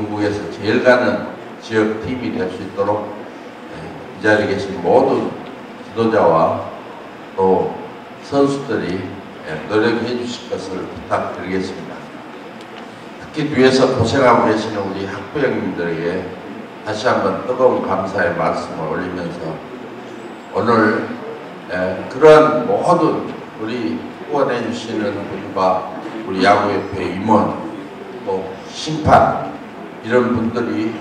예, 전국에서 제일 가는 지역 팀이 될 수 있도록 예, 이 자리에 계신 모든 지도자와 또 선수들이 예, 노력해 주실 것을 부탁드리겠습니다. 특히 뒤에서 고생하고 계시는 우리 학부 형님들에게 다시 한번 뜨거운 감사의 말씀을 올리면서 오늘 에, 그러한 모든 우리 후원해 주시는 분과 우리 야구협회 임원 또 심판 이런 분들이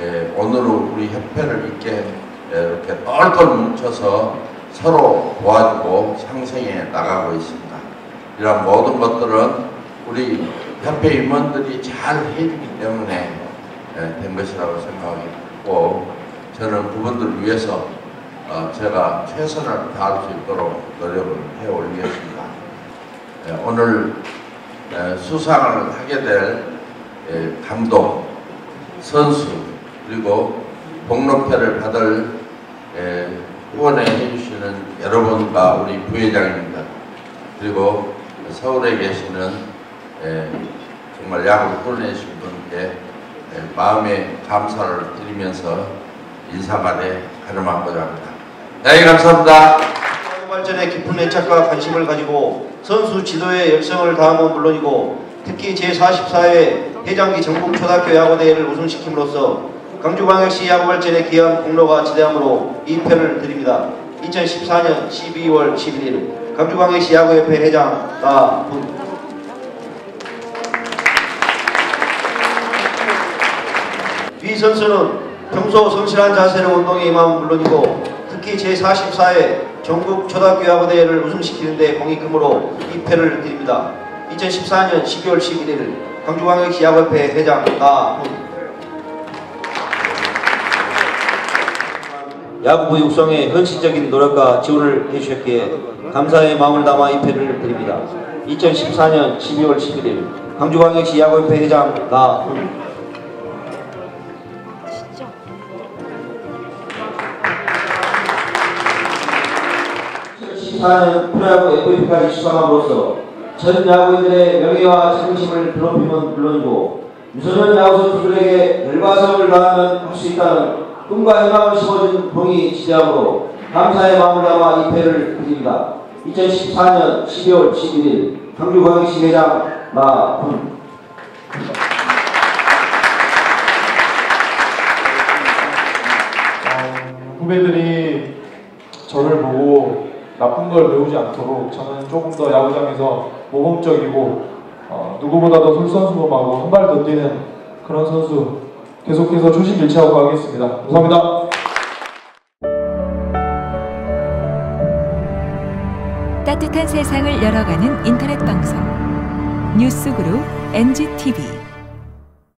에, 오늘은 우리 협회를 에, 이렇게 똘똘 뭉쳐서 서로 도와주고 상생해 나가고 있습니다. 이런 모든 것들은 우리 협회 임원들이 잘 해주기 때문에 에, 된 것이라고 생각하고 저는 그분들 위해서 어, 제가 최선을 다할 수 있도록 노력을 해 올리겠습니다. 에, 오늘 에, 수상을 하게 될 에, 감독, 선수 그리고 복로패를 받을 에, 후원해 주시는 여러분과 우리 부회장님들 그리고 서울에 계시는 에, 정말 야구 훈련해주신 분께 에, 마음의 감사를 드리면서 인사말에 가름하고자 합니다. 네, 감사합니다. 야구 발전에 깊은 애착과 관심을 가지고 선수 지도에 열성을 다함은 물론이고 특히 제44회 회장기 전국초등학교 야구대회를 우승시킴으로써 강주광역시 야구 발전에 기여한 공로가 지대하므로 이 표를 드립니다. 2014년 12월 11일 강주광역시 야구협회 회장 나분 위 선수는 평소 성실한 자세로 운동에 임함은 물론이고 특히 제44회 전국 초등학교 야구대회를 우승시키는 데 공익금으로 2패를 드립니다. 2014년 12월 11일 광주광역시 야구협회 회장 나훈 야구부 육성에 헌신적인 노력과 지원을 해주셨기에 감사의 마음을 담아 2패를 드립니다. 2014년 12월 11일 광주광역시 야구협회 회장 나훈 2014년 프로야구 FAP까지 수상함으로써 전 야구인들의 명예와 자긍심을 높이면 물론이고 유소년 야구 선수들에게 결과성을 다하면 할 수 있다는 꿈과 희망을 심어준 봉이 지대함으로 감사의 마음을 담아 입회를 드립니다. 2014년 12월 11일 광주광역시 회장 마훈 어, 후배들이 저를 보고 나쁜 걸 배우지 않도록 저는 조금 더 야구장에서 모범적이고 어, 누구보다도 솔선수범하고 한 발 더 뛰는 그런 선수 계속해서 초심 일치하고 가겠습니다. 감사합니다. 따뜻한 세상을 열어가는 인터넷 방송 뉴스그룹 NGTV